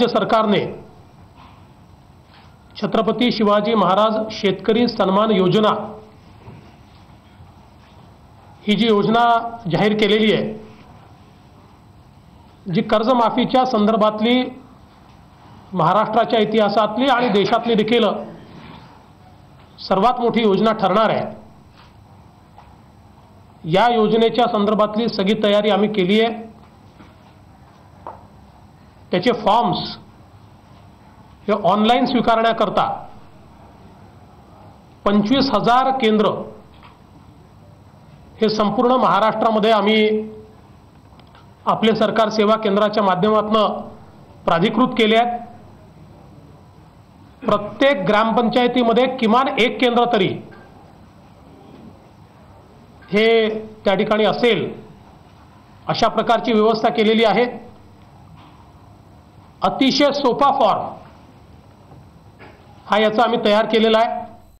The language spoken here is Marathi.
राज्य सरकारने छत्रपती शिवाजी महाराज शेतकरी सन्मान योजना ही जी योजना जाहीर केलेली आहे जी कर्जमाफीच्या संदर्भातली महाराष्ट्राच्या इतिहासातली आणि देशातली देखील सर्वात मोठी योजना ठरणार आहे. या योजनेच्या संदर्भातली सगळी तयारी आम्ही केली आहे. त्याचे फॉर्म्स हे ऑनलाईन स्वीकारण्याकरता पंचवीस हजार केंद्र हे संपूर्ण महाराष्ट्रामध्ये आम्ही आपले सरकार सेवा केंद्राच्या माध्यमातून प्राधिकृत केले आहेत. प्रत्येक ग्रामपंचायतीमध्ये किमान एक केंद्र तरी हे त्या ठिकाणी असेल अशा प्रकारची व्यवस्था केलेली आहे. अतिशय सोपा फॉर्म हा याचा आम्ही तयार केलेला आहे.